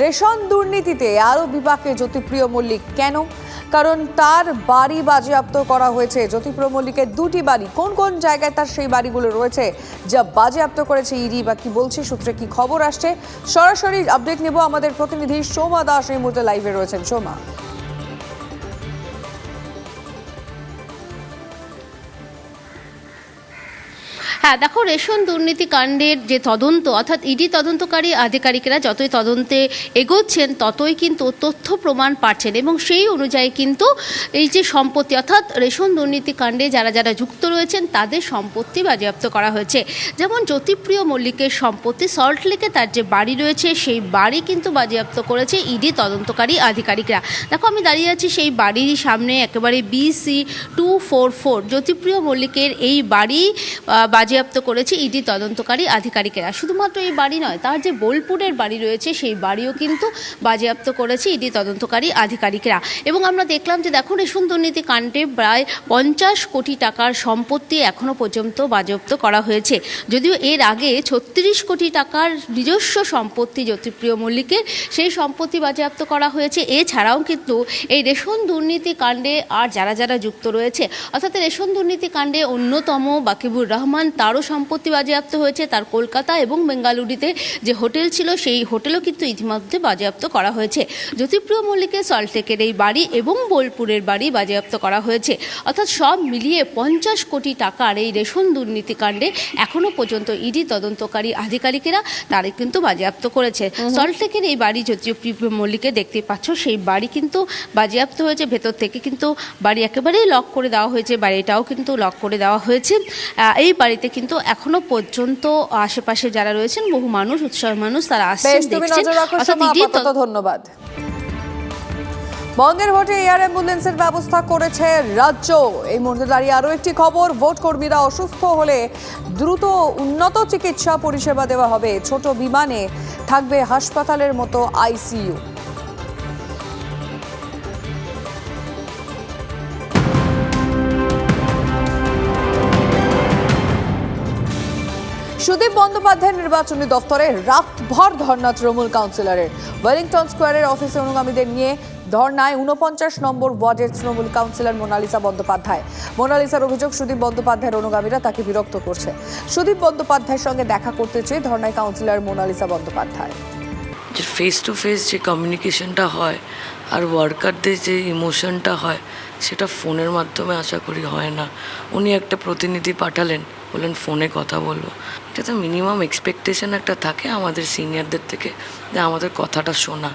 Ration দুর্নীতিতে আরও বিপাকে জ্যোতিপ্রিয় মল্লিক কেন? কারণ তার বাড়ি বাজেয়াপ্ত করা হয়েছে। জ্যোতিপ্রিয় মল্লিকের দুটি বাড়ি, কোন কোন জায়গায় তার সেই বাড়িগুলো রয়েছে যা বাজেয়াপ্ত করেছে ইডি বা কি বলছে, সূত্রে কি খবর আসছে? সরাসরি আপডেট নেব আমাদের প্রতিনিধি সোমা দাস এই মুহূর্তে লাইভে রয়েছেন। সোমা। হ্যাঁ দেখো রেশন দুর্নীতি কাণ্ডের যে তদন্ত অর্থাৎ ইডি তদন্তকারী আধিকারিকেরা যতই তদন্তে এগোচ্ছেন ততই কিন্তু তথ্য প্রমাণ পাচ্ছেন এবং সেই অনুযায়ী কিন্তু এই যে সম্পত্তি অর্থাৎ রেশন দুর্নীতি কাণ্ডে যারা যারা যুক্ত রয়েছেন তাদের সম্পত্তি বাজেয়াপ্ত করা হয়েছে। যেমন জ্যোতিপ্রিয় মল্লিকের সম্পত্তি সল্টলেকে তার যে বাড়ি রয়েছে সেই বাড়ি কিন্তু বাজেয়াপ্ত করেছে ইডি তদন্তকারী আধিকারিকরা। দেখো আমি দাঁড়িয়ে আছি সেই বাড়ির সামনে একেবারে BC two four four Jyotipriya মল্লিকের এই বাড়ি আহ, বাজেয়াপ্ত করেছে ইডি তদন্তকারী আধিকারিকেরা। শুধুমাত্র এই বাড়ি নয়, তার যে বোলপুরের বাড়ি রয়েছে, সেই বাড়িও কিন্তু বাজেয়াপ্ত করেছে ইডি তদন্তকারী আধিকারিকেরা। এবং আমরা দেখলাম যে, দেখুন রেশন দুর্নীতি কাণ্ডে প্রায় পঞ্চাশ কোটি টাকার সম্পত্তি এখনও পর্যন্ত বাজেয়াপ্ত করা হয়েছে। যদিও এর আগে ছত্রিশ কোটি টাকার নিজস্ব সম্পত্তি জ্যোতিপ্রিয় মল্লিকের সেই সম্পত্তি বাজেয়াপ্ত করা হয়েছে। এছাড়াও কিন্তু এই রেশন দুর্নীতি কাণ্ডে আর যারা যারা যুক্ত রয়েছে, অর্থাৎ রেশন দুর্নীতি কাণ্ডে অন্যতম বাকিবুর রহমান তারও সম্পত্তি বাজেয়াপ্ত হয়েছে তার কলকাতা এবং বেঙ্গালুরুতে যে হোটেল ছিল সেই হোটেলও কিন্তু ইতিমধ্যে বাজেয়াপ্ত করা হয়েছে। জ্যোতিপ্রিয় মল্লিকের সল্টেকের এই বাড়ি এবং বোলপুরের বাড়ি বাজেয়াপ্ত করা হয়েছে। অর্থাৎ সব মিলিয়ে পঞ্চাশ কোটি টাকার এই রেশন দুর্নীতি কাণ্ডে এখনও পর্যন্ত ইডি তদন্তকারী আধিকারিকেরা তারা কিন্তু বাজেয়াপ্ত করেছে। সল্টলেকের এই বাড়ি জ্যোতিপ্রিয় মল্লিকে দেখতে পাচ্ছ সেই বাড়ি কিন্তু বাজেয়াপ্ত হয়েছে। ভেতর থেকে কিন্তু বাড়ি একেবারেই লক করে দেওয়া হয়েছে বাড়িটাও কিন্তু লক করে দেওয়া হয়েছে। এই বাড়িতে কিন্তু এখনও পর্যন্ত আশেপাশে যারা রয়েছেন বহু মানুষ উৎসাহ মানুষ তারা আসছেন দেখছেন। অর্থাৎ ধন্যবাদ। বন্ধের ভোটে এয়ার অ্যাম্বুলেন্সের ব্যবস্থা করেছে রাজ্য। এই মুহূর্তে দাঁড়িয়ে আরও একটি খবর ভোট কর্মীরা অসুস্থ হলে দ্রুত উন্নত চিকিৎসা পরিষেবা দেওয়া হবে। ছোট বিমানে থাকবে হাসপাতালের মতো আইসিইউ। সুদীপ বন্দ্যোপাধ্যায়ের নির্বাচনী দফতরে রাতভর ধর্ণা তৃণমূল কাউন্সিলরের। ওয়েলিংটন স্কোয়ারের অফিসে অনুগামীদের নিয়ে ধর্নায় উনপঞ্চাশ নম্বর ওয়ার্ডের তৃণমূল কাউন্সিলর মোনালিসা বন্দ্যোপাধ্যায়। মোনালিসার অভিযোগ, সুদীপ বন্দ্যোপাধ্যায়ের অনুগামীরা তাকে বিরক্ত করছে। সুদীপ বন্দ্যোপাধ্যায়ের সঙ্গে দেখা করতে চেয়ে ধর্নায় কাউন্সিলর মোনালিসা বন্দ্যোপাধ্যায়। যে ফেস টু ফেস যে কমিউনিকেশনটা হয়, আর ওয়ার্কারদের যে ইমোশনটা হয় সেটা ফোনের মাধ্যমে আশা করি হয় না। উনি একটা প্রতিনিধি পাঠালেন বললেন ফোনে কথা বলব। এটা তো মিনিমাম এক্সপেকটেশন একটা থাকে আমাদের সিনিয়রদের থেকে যে আমাদের কথাটা শোনা।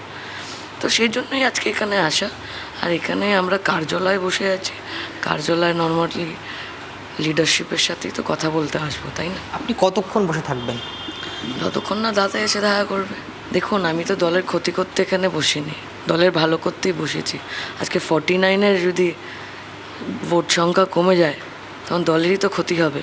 তো সেই জন্যই আজকে এখানে আসা। আর এখানে আমরা কার্যালয়ে বসে আছি। কার্যালয়ে নর্মালি লিডারশিপের সাথেই তো কথা বলতে আসব তাই না? আপনি কতক্ষণ বসে থাকবেন? যতক্ষণ না দাদা এসে দেখা করবে। দেখুন আমি তো দলের ক্ষতি করতে এখানে বসিনি। দলের ভালো করতেই বসেছি। আজকে ফর্টি নাইনের যদি ভোট সংখ্যা কমে যায়, তখন দলেরই তো ক্ষতি হবে।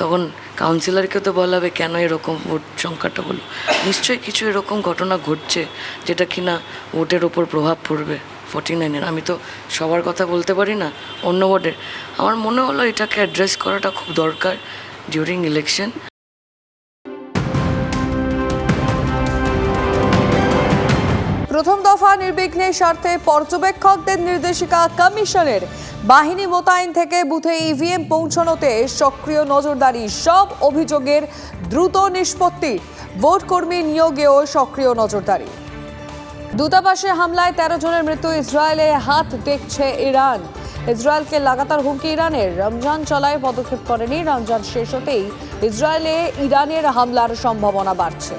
তখন কাউন্সিলরকে তো বলা হবে, কেন এরকম ভোট সংখ্যাটা হলো নিশ্চয়ই কিছু এরকম ঘটনা ঘটছে, যেটা কিনা ভোটের ওপর প্রভাব পড়বে ফর্টি নাইনের আমি তো সবার কথা বলতে পারি না, অন্য ভোটের আমার মনে হলো এটাকে অ্যাড্রেস করাটা খুব দরকার ডিউরিং ইলেকশন প্রথম দফা নির্বিঘ্নের স্বার্থে পর্যবেক্ষকদের নির্দেশিকা কমিশনের। বাহিনী মোতায়েন থেকে বুথে ইভিএম পৌঁছানোতে সক্রিয় নজরদারি, সব অভিযোগের দ্রুত নিষ্পত্তি। ভোট কর্মী নিয়োগেও সক্রিয় নজরদারি। দূতাবাসে হামলায় তেরো জনের মৃত্যু, ইসরায়েলে হাত দেখছে ইরান। ইসরায়েলকে লাগাতার হুমকি ইরানের। রমজান চলায় পদক্ষেপ করেনি, রমজান শেষ হতেই ইসরায়েলে ইরানের হামলার সম্ভাবনা বাড়ছে।